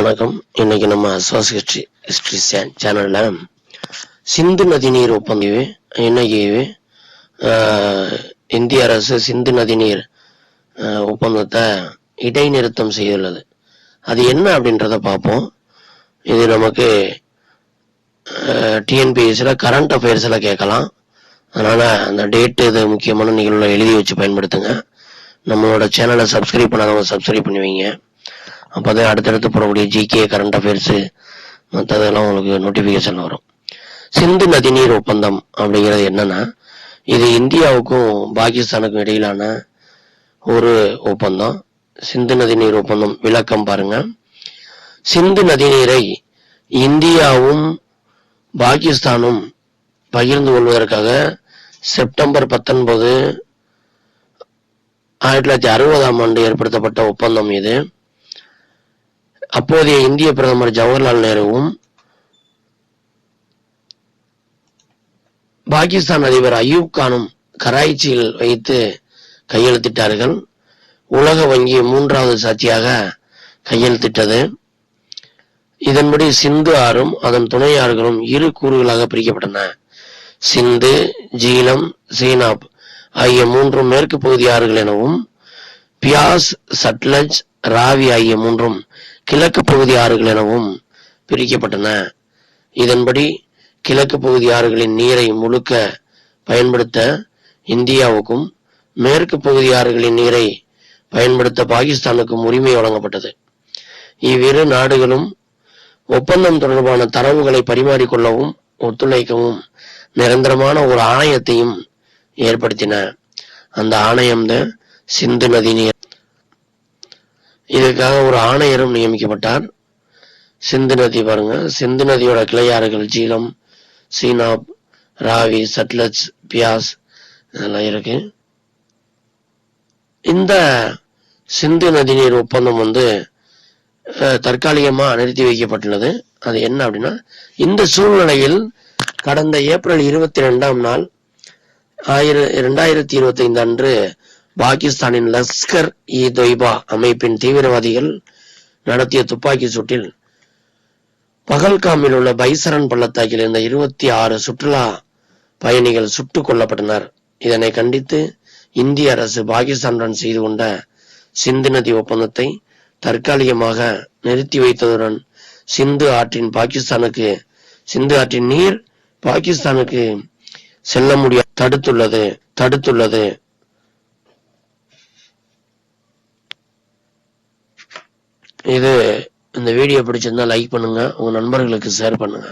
வணக்கம். இன்னைக்கு நம்ம அஸ்வாஸ் ஹிஸ்ட்ரி ஹிஸ்ட்ரி சேனல்ல சிந்து நதிநீர் ஒப்பந்தம் இன்னைக்கு ஆஹ், இந்திய அரசு சிந்து நதி நீர் ஒப்பந்தத்தை இடைநிறுத்தம் செய்துள்ளது. அது என்ன அப்படின்றத பார்ப்போம். இது நமக்கு டிஎன்பிஎஸ்சியில் கரண்ட் அஃபேர்ஸில் கேட்கலாம். அதனால அந்த டேட்டு இது முக்கியமான நிகழ்வுல எழுதி வச்சு பயன்படுத்துங்க. நம்மளோட சேனலை சப்ஸ்கிரைப் பண்ணாதவங்க சப்ஸ்கிரைப் பண்ணுவீங்க அப்போ அப்போதான் அடுத்தடுத்து போடக்கூடிய ஜிகே கரண்ட் அஃபேர்ஸு மற்றதெல்லாம் உங்களுக்கு நோட்டிஃபிகேஷன் வரும். சிந்து நதிநீர் ஒப்பந்தம் அப்படிங்கிறது என்னன்னா இது இந்தியாவுக்கும் பாகிஸ்தானுக்கும் இடையிலான ஒரு ஒப்பந்தம். சிந்து நதிநீர் ஒப்பந்தம் விளக்கம் பாருங்க. சிந்து நதிநீரை இந்தியாவும் பாகிஸ்தானும் பகிர்ந்து கொள்வதற்காக செப்டம்பர் பத்தொன்பது ஆயிரத்தி தொள்ளாயிரத்தி அறுபதாம் ஆண்டு ஏற்படுத்தப்பட்ட ஒப்பந்தம் இது. அப்போதைய இந்திய பிரதமர் ஜவஹர்லால் நேருவும் பாகிஸ்தான் அதிபர் அயூப் கானும் கராய்ச்சியில் வைத்து கையெழுத்திட்டார்கள். உலக வங்கி மூன்றாவது சாட்சியாக கையெழுத்திட்டது. இதன்படி சிந்து ஆறும் அதன் துணை ஆறுகளும் இரு கூறுகளாக பிரிக்கப்பட்டன. சிந்து ஜீலம் சீனாப் ஆகிய மூன்றும் மேற்கு பகுதி ஆறுகள் எனவும் பியாஸ் சட்லஜ் ராவி ஆகிய மூன்றும் கிழக்கு பகுதி ஆறுகள் எனவும் பிரிக்கப்பட்டன. இதன்படி கிழக்கு பகுதி ஆறுகளின் நீரை முழுக்க பயன்படுத்த இந்தியாவுக்கும் மேற்கு பகுதி ஆறுகளின் நீரை பயன்படுத்த பாகிஸ்தானுக்கும் உரிமை வழங்கப்பட்டது. இவ்விரு நாடுகளும் ஒப்பந்தம் தொடர்பான தரவுகளை பரிமாறிக்கொள்ளவும் ஒத்துழைக்கவும் நிரந்தரமான ஒரு ஆணையத்தையும் ஏற்படுத்தின. அந்த ஆணையம் தான் சிந்து நதி நீர். இதுக்காக ஒரு ஆணையரும் நியமிக்கப்பட்டார். சிந்து நதி பாருங்க. சிந்து நதியோட கிளையாறுகள் ஜீலம் சீனாப் ராவி சட்லஜ் பியாஸ் இதெல்லாம் இருக்கு. இந்த சிந்து நதிநீர் ஒப்பந்தம் வந்து தற்காலிகமாக நிறுத்தி வைக்கப்பட்டுள்ளது. அது என்ன அப்படின்னா இந்த சூழ்நிலையில் கடந்த ஏப்ரல் இருபத்தி ரெண்டாம் நாள் ஆயிர இரண்டாயிரத்தி இருபத்தி ஐந்து அன்று பாகிஸ்தானின் லஸ்கர் இ தொய்பா அமைப்பின் தீவிரவாதிகள் நடத்திய துப்பாக்கி சூட்டில் பகல்காமில் உள்ள பைசரன் பள்ளத்தாக்கில் இருந்த இருபத்தி ஆறு சுற்றுலா பயணிகள் சுட்டுக் கொல்லப்பட்டனர். இதனை கண்டித்து இந்திய அரசு பாகிஸ்தானுடன் செய்து கொண்ட சிந்து நதி ஒப்பந்தத்தை தற்காலிகமாக நிறுத்தி வைத்ததுடன் சிந்து ஆற்றின் பாகிஸ்தானுக்கு சிந்து ஆற்றின் நீர் பாகிஸ்தானுக்கு செல்ல முடியாது தடுத்துள்ளது தடுத்துள்ளது. இது இந்த வீடியோ பிடிச்சிருந்தா லைக் பண்ணுங்க. உங்க நண்பர்களுக்கு ஷேர் பண்ணுங்க.